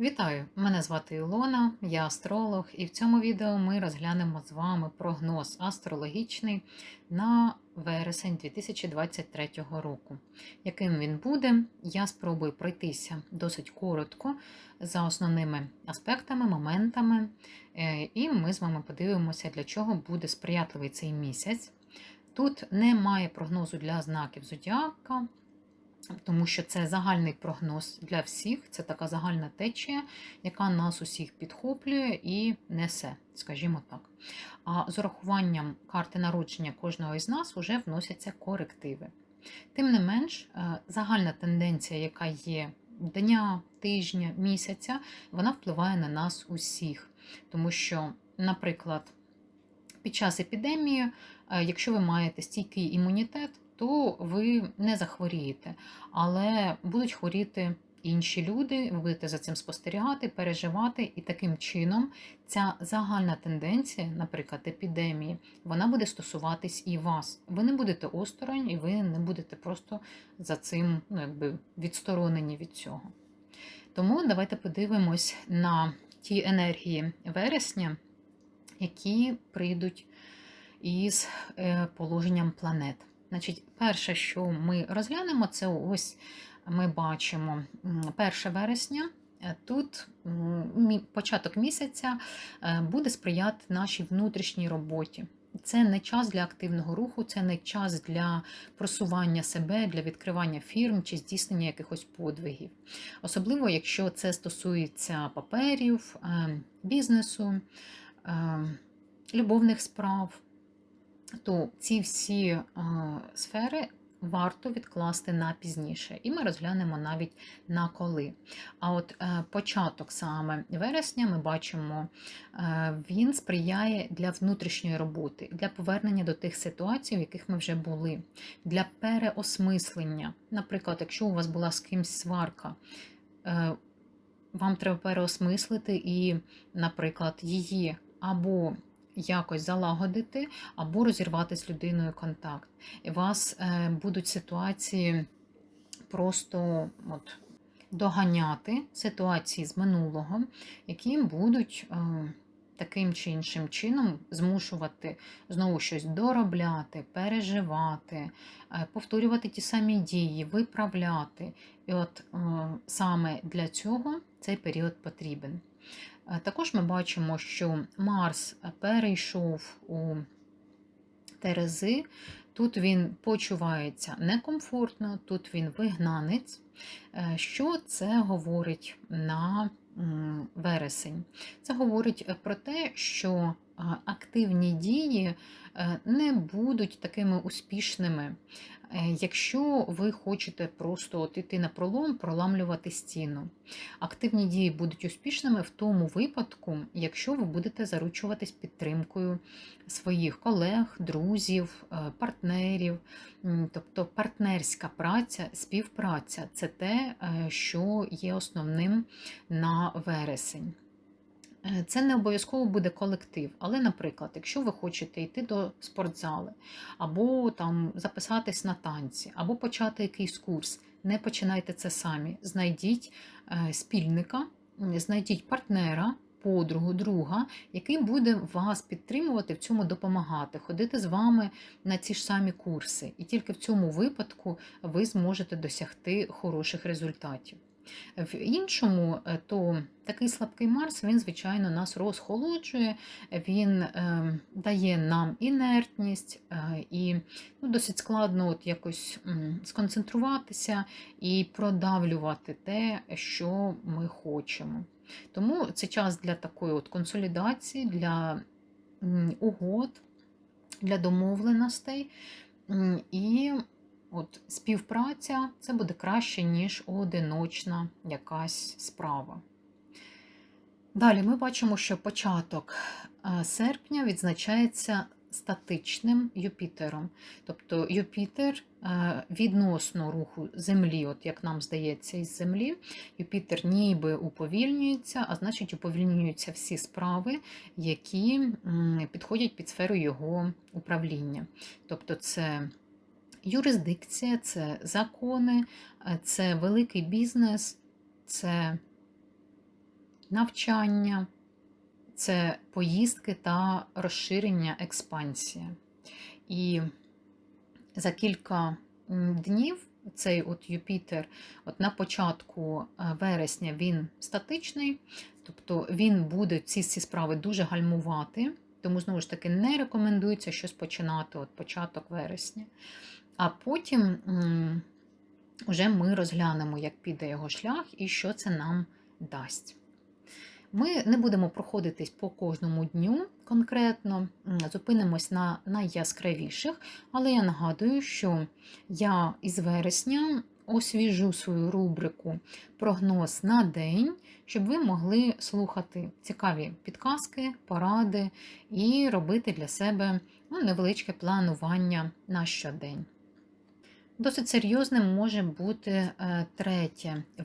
Вітаю! Мене звати Ілона, я астролог, і в цьому відео ми розглянемо з вами прогноз астрологічний на вересень 2023 року. Яким він буде, я спробую пройтися досить коротко за основними аспектами, моментами, е, і ми з вами подивимося, для чого буде сприятливий цей місяць. Тут немає прогнозу для знаків зодіака, тому що це загальний прогноз для всіх, це така загальна течія, яка нас усіх підхоплює і несе, скажімо так. А з урахуванням карти народження кожного із нас вже вносяться корективи. Тим не менш, е, загальна тенденція, яка є дня, тижня, місяця, вона впливає на нас усіх. Тому що, наприклад, під час епідемії, е, якщо ви маєте стійкий імунітет, то ви не захворієте, але будуть хворіти інші люди, ви будете за цим спостерігати, переживати, і таким чином ця загальна тенденція, наприклад, епідемії, вона буде стосуватись і вас. Ви не будете осторонь, і ви не будете просто за цим ну, якби відсторонені від цього. Тому давайте подивимось на ті енергії вересня, які прийдуть із е, положенням планет. Значить, перше, що ми розглянемо, це ось ми бачимо 1 вересня. Е, тут початок місяця е, буде сприяти нашій внутрішній роботі. Це не час для активного руху, це не час для просування себе, для відкривання фірм чи здійснення якихось подвигів. Особливо, якщо це стосується паперів, е, бізнесу, любовних справ то ці всі е, сфери варто відкласти на пізніше. І ми розглянемо навіть на коли. А от е, початок саме вересня ми бачимо, е, він сприяє для внутрішньої роботи, для повернення до тих ситуацій, в яких ми вже були, для переосмислення. Наприклад, якщо у вас була з кимсь сварка, вам треба переосмислити і, наприклад, її або якось залагодити або розірвати з людиною контакт. І у вас е, будуть ситуації просто от, доганяти ситуації з минулого, які будуть. Е, таким чи іншим чином змушувати знову щось доробляти, переживати, е, повторювати ті самі дії, виправляти. І от саме для цього цей період потрібен. Е, також ми бачимо, що Марс перейшов у Терези, тут він почувається некомфортно, тут він вигнанець. Е, що це говорить на вересень? Це говорить про те, що активні дії е, не будуть такими успішними. Е, якщо ви хочете просто от іти на пролом, проламлювати стіну, активні дії будуть успішними в тому випадку, якщо ви будете заручуватись підтримкою своїх колег, друзів, е, партнерів, тобто партнерська праця, співпраця це те, що є основним на вересень. Е, це не обов'язково буде колектив, але, наприклад, якщо ви хочете йти до спортзали, або там записатись на танці, або почати якийсь курс, не починайте це самі. Знайдіть е, спільника, знайдіть партнера, подругу, друга, який буде вас підтримувати, в цьому допомагати, ходити з вами на ці ж самі курси. І тільки в цьому випадку ви зможете досягти хороших результатів. В іншому, е, то такий слабкий Марс, він, звичайно, нас розхолоджує, він е, дає нам інертність, е, і ну, досить складно от якось сконцентруватися і продавлювати те, що ми хочемо. Тому це час для такої от консолідації, для угод, для домовленостей. І От Співпраця це буде краще, ніж одиночна якась справа. Далі ми бачимо, що початок е, серпня відзначається статичним Юпітером. Тобто Юпітер е, відносно руху Землі, от як нам здається, із Землі, Юпітер ніби уповільнюється, а значить, уповільнюються всі справи, які підходять під сферу його управління. Тобто, це юрисдикція, це закони, е, це великий бізнес, це навчання, це поїздки та розширення експансія. І за кілька днів цей от Юпітер, от на початку е, вересня він статичний, тобто він буде ці всі справи дуже гальмувати, тому знову ж таки не рекомендується щось починати от початок вересня. А потім вже ми розглянемо, як піде його шлях і що це нам дасть. Ми не будемо проходитись по кожному дню конкретно, зупинимось на найяскравіших, але я нагадую, що я із вересня освіжу свою рубрику Прогноз на день, щоб ви могли слухати цікаві підказки, поради і робити для себе ну, невеличке планування на щодень. Досить серйозним може бути е, 3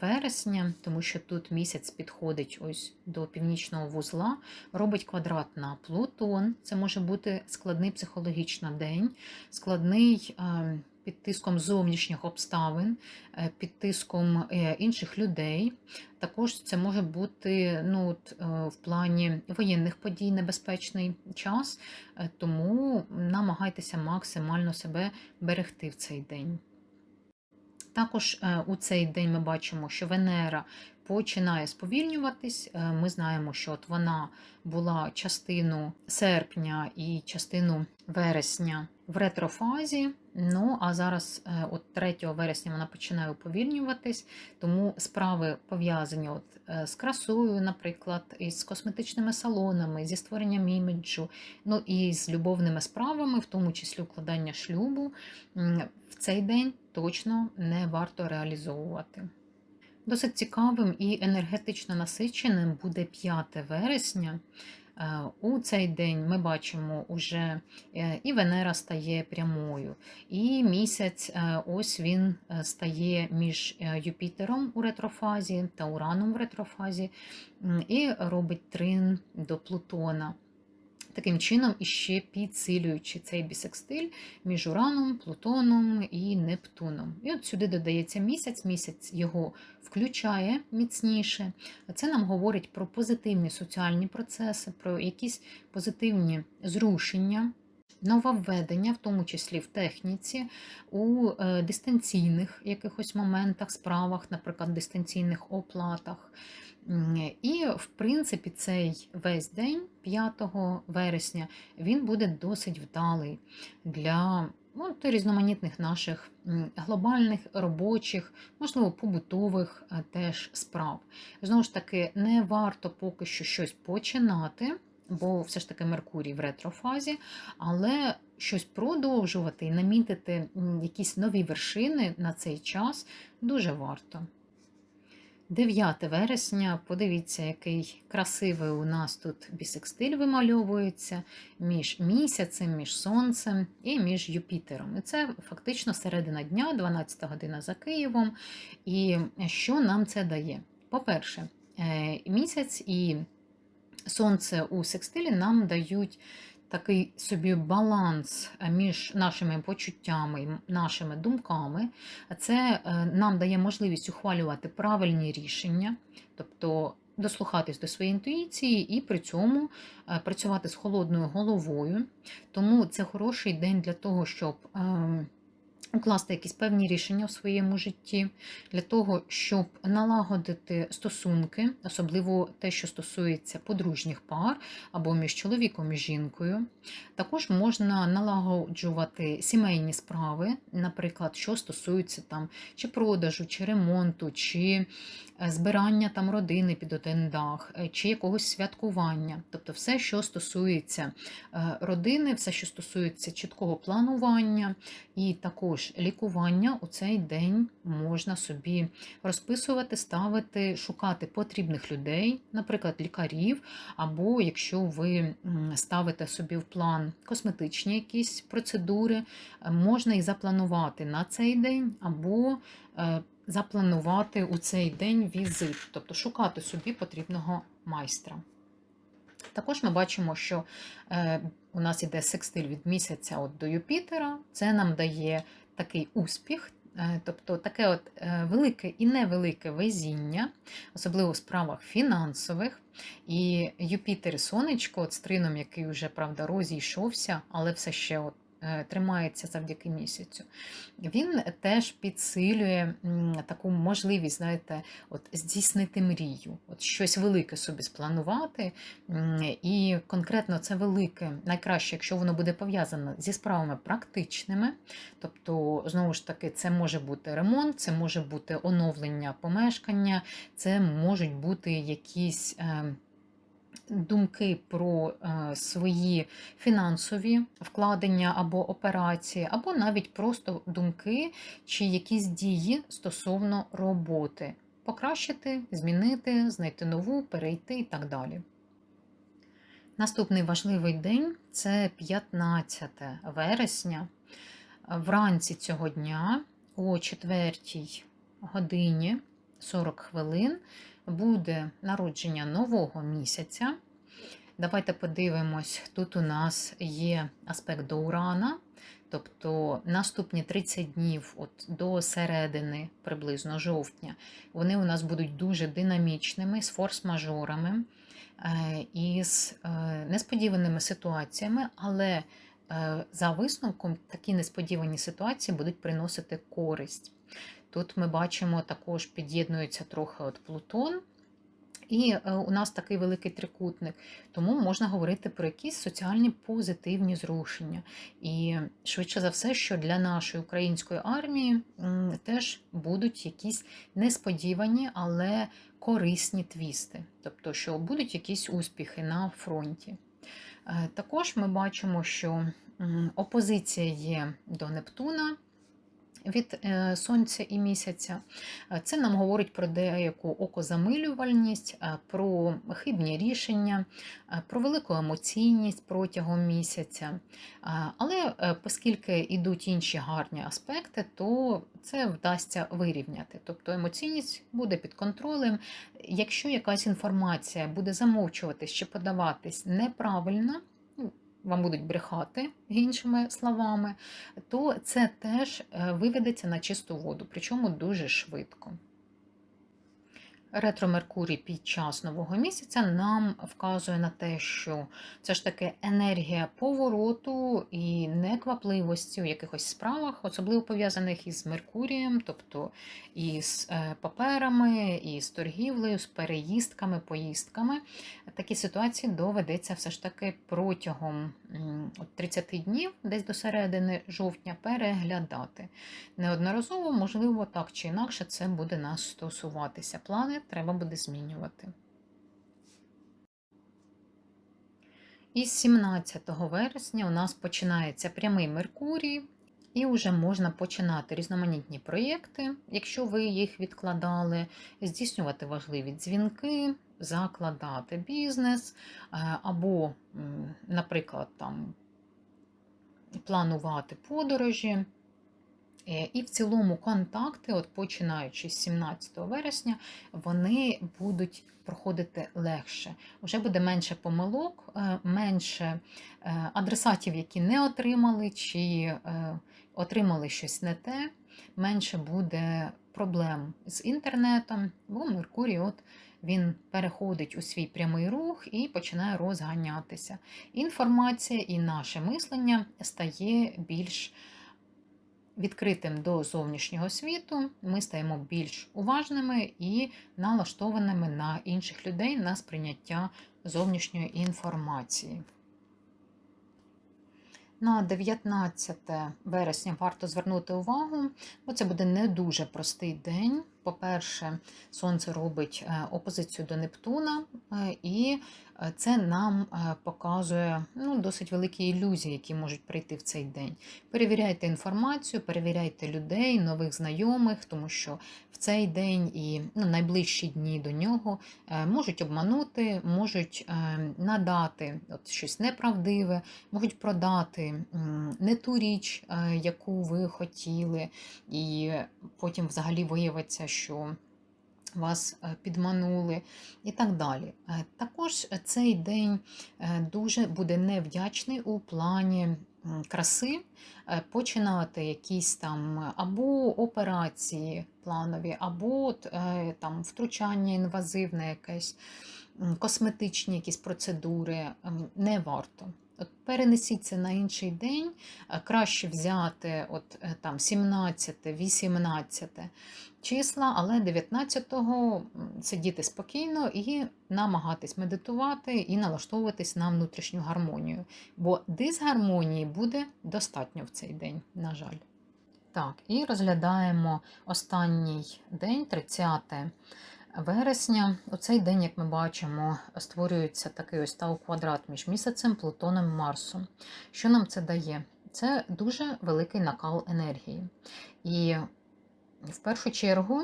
вересня, тому що тут місяць підходить ось до північного вузла, робить квадрат на Плутон. Це може бути складний психологічно день, складний е, під тиском зовнішніх обставин, е, під тиском е, інших людей. Також це може бути ну, от, е, в плані воєнних подій небезпечний час, тому намагайтеся максимально себе берегти в цей день. Також у цей день ми бачимо, що Венера починає сповільнюватись. Ми знаємо, що от вона була частину серпня і частину вересня в ретрофазі. Ну а зараз, е, от 3 вересня, вона починає уповільнюватись, тому справи пов'язані от е, з красою, наприклад, із косметичними салонами, зі створенням іміджу, ну і з любовними справами, в тому числі укладання шлюбу, в цей день точно не варто реалізовувати. Досить цікавим і енергетично насиченим буде 5 вересня. Е, У цей день ми бачимо уже е, і Венера стає прямою, і місяць е, ось він стає між Юпітером у ретрофазі та Ураном в ретрофазі, і робить трин до Плутона. Таким чином, іще підсилюючи цей бісекстиль між Ураном, Плутоном і Нептуном. І от сюди додається місяць, місяць його включає міцніше. Це нам говорить про позитивні соціальні процеси, про якісь позитивні зрушення. Нововведення, в тому числі в техніці, у е, дистанційних якихось моментах, справах, наприклад, дистанційних оплатах. І, в принципі, цей весь день, 5 вересня, він буде досить вдалий для ну, от різноманітних наших глобальних, робочих, можливо, побутових е, теж справ. Знову ж таки, не варто поки що щось починати, бо все ж таки Меркурій в ретрофазі, але щось продовжувати і намітити якісь нові вершини на цей час дуже варто. 9 вересня, подивіться, який красивий у нас тут бісекстиль вимальовується між місяцем, між сонцем і між Юпітером. І це фактично середина дня, 12 година за Києвом. І що нам це дає? По-перше, е, місяць і сонце у секстилі нам дають такий собі баланс е, між нашими почуттями, і нашими думками. Це е, нам дає можливість ухвалювати правильні рішення, тобто дослухатись до своєї інтуїції і при цьому е, працювати з холодною головою. Тому це хороший день для того, щоб ем, укласти якісь певні рішення в своєму житті, для того, щоб налагодити стосунки, особливо те, що стосується подружніх пар або між чоловіком і жінкою. Також можна налагоджувати сімейні справи, наприклад, що стосується там чи продажу, чи ремонту, чи е, збирання там родини під один дах, е, чи якогось святкування. Тобто все, що стосується е, родини, все, що стосується чіткого планування, і також лікування у цей день можна собі розписувати, ставити, шукати потрібних людей, наприклад, лікарів, або якщо ви ставите собі в план косметичні якісь процедури, можна і запланувати на цей день, або е, запланувати у цей день візит, тобто шукати собі потрібного майстра. Також ми бачимо, що е, у нас іде секстиль від місяця от до Юпітера. Це нам дає такий успіх, Е, Тобто таке от е, велике і невелике везіння, особливо в справах фінансових. І Юпітер-сонечко, от з трином, який вже правда розійшовся, але все ще от тримається завдяки місяцю, він теж підсилює таку можливість, знаєте, от здійснити мрію, от щось велике собі спланувати. І конкретно це велике, найкраще, якщо воно буде пов'язано зі справами практичними. Тобто, знову ж таки, це може бути ремонт, це може бути оновлення помешкання, це можуть бути якісь. Думки про е, свої фінансові вкладення або операції, або навіть просто думки чи якісь дії стосовно роботи. Покращити, змінити, знайти нову, перейти і так далі. Наступний важливий день це 15 вересня. Вранці цього дня о 4 годині 40 хвилин буде народження нового місяця. Давайте подивимось, тут у нас є аспект до Урана, тобто наступні 30 днів от до середини, приблизно жовтня, вони у нас будуть дуже динамічними, з форс-мажорами е, і з е, несподіваними ситуаціями, але е, за висновком такі несподівані ситуації будуть приносити користь. Тут ми бачимо, також під'єднується трохи от Плутон. І е, у нас такий великий трикутник, тому можна говорити про якісь соціальні позитивні зрушення. І швидше за все, що для нашої української армії теж будуть якісь несподівані, але корисні твісти, тобто, що будуть якісь успіхи на фронті. Е, Також ми бачимо, що опозиція є до Нептуна від е, сонця і місяця. Е, Це нам говорить про деяку окозамилювальність, е, про хибні рішення, про велику емоційність протягом місяця. Але оскільки йдуть інші гарні аспекти, то це вдасться вирівняти. Тобто емоційність буде під контролем. Якщо якась інформація буде замовчуватись чи подаватись неправильно, вам будуть брехати іншими словами, то це теж е, виведеться на чисту воду, причому дуже швидко. Ретро Меркурій під час нового місяця нам вказує на те, що це ж таки енергія повороту і неквапливості у якихось справах, особливо пов'язаних із Меркурієм, тобто із е, паперами, і з торгівлею, з переїздками, поїздками. Такі ситуації доведеться все ж таки протягом 30 днів, десь до середини жовтня, переглядати. Неодноразово, можливо, так чи інакше це буде нас стосуватися. Плани треба буде змінювати. І з 17 вересня у нас починається прямий Меркурій, і вже можна починати різноманітні проєкти, якщо ви їх відкладали, здійснювати важливі дзвінки, закладати бізнес, е, або, наприклад, там планувати подорожі. Е, І в цілому контакти, от починаючи з 17 вересня, вони будуть проходити легше. Уже буде менше помилок, е, менше е, адресатів, які не отримали, чи отримали щось не те, менше буде проблем з інтернетом, бо Меркурій от він переходить у свій прямий рух і починає розганятися. Інформація і наше мислення стає більш відкритим до зовнішнього світу, ми стаємо більш уважними і налаштованими на інших людей на сприйняття зовнішньої інформації. На 19 вересня варто звернути увагу, бо це буде не дуже простий день. По-перше, Сонце робить е, опозицію до Нептуна, е, і е, це нам показує ну, досить великі ілюзії, які можуть прийти в цей день. Перевіряйте інформацію, перевіряйте людей, нових знайомих, тому що в цей день і ну, найближчі дні до нього можуть обманути, можуть надати от щось неправдиве, можуть продати не ту річ, яку ви хотіли, і потім взагалі виявиться, що вас підманули і так далі. Також цей день дуже буде невдячний у плані краси, е, починати якісь там або операції планові, або е, там втручання інвазивне якесь, косметичні якісь процедури не варто. От перенесіть це на інший день, е, краще взяти от, е, там 17, 18 числа, але 19-го сидіти спокійно і намагатись медитувати і налаштовуватись на внутрішню гармонію. Бо дисгармонії буде достатньо в цей день, на жаль. Так, і розглядаємо останній день, 30 вересня. У цей день, як ми бачимо, створюється такий ось тау квадрат між місяцем, Плутоном Марсом. Що нам це дає? Це дуже великий накал енергії. І в першу чергу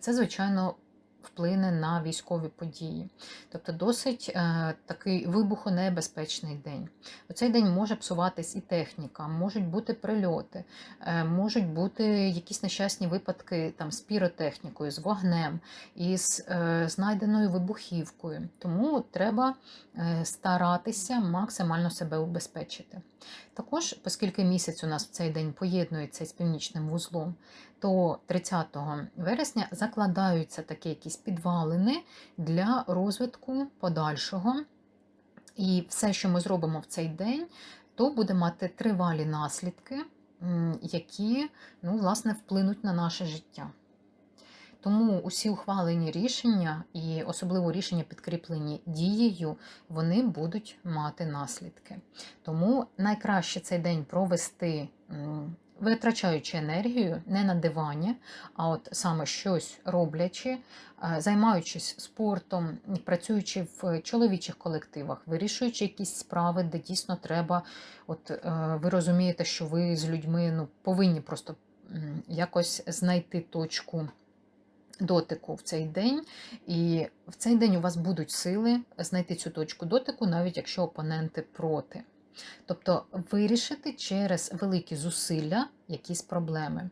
це, звичайно, вплине на військові події. Тобто досить е, такий вибухонебезпечний день. У цей день може псуватись і техніка, можуть бути прильоти, е, можуть бути якісь нещасні випадки там, з піротехнікою, з вогнем, із е, знайденою вибухівкою. Тому треба е, старатися максимально себе убезпечити. Також, оскільки місяць у нас в цей день поєднується з північним вузлом, то 30 вересня закладаються такі якісь підвалини для розвитку подальшого. І все, що ми зробимо в цей день, то буде мати тривалі наслідки, які ну, власне, вплинуть на наше життя. Тому усі ухвалені рішення, і особливо рішення, підкріплені дією, вони будуть мати наслідки. Тому найкраще цей день провести, витрачаючи енергію не на дивані, а от саме щось роблячи, е, займаючись спортом, працюючи в чоловічих колективах, вирішуючи якісь справи, де дійсно треба, от е, ви розумієте, що ви з людьми ну, повинні просто якось знайти точку дотику в цей день, і в цей день у вас будуть сили знайти цю точку дотику, навіть якщо опоненти проти. Тобто вирішити через великі зусилля якісь проблеми.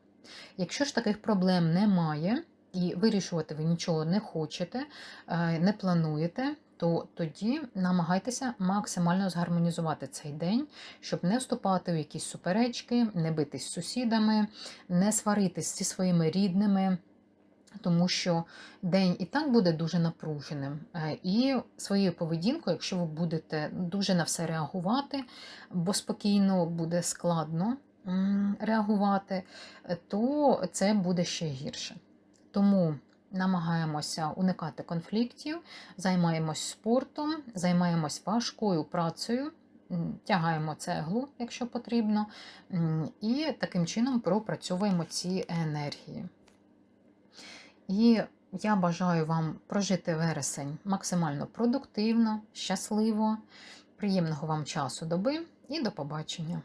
Якщо ж таких проблем немає, і вирішувати ви нічого не хочете, е, не плануєте, то тоді намагайтеся максимально згармонізувати цей день, щоб не вступати в якісь суперечки, не битись з сусідами, не сваритись зі своїми рідними. Тому що день і так буде дуже напруженим. Е, І своєю поведінкою, якщо ви будете дуже на все реагувати, бо спокійно буде складно реагувати, е, то це буде ще гірше. Тому намагаємося уникати конфліктів, займаємось спортом, займаємось важкою працею. Тягаємо цеглу, якщо потрібно, і таким чином пропрацьовуємо ці енергії. І я бажаю вам прожити вересень максимально продуктивно, щасливо, приємного вам часу доби і до побачення!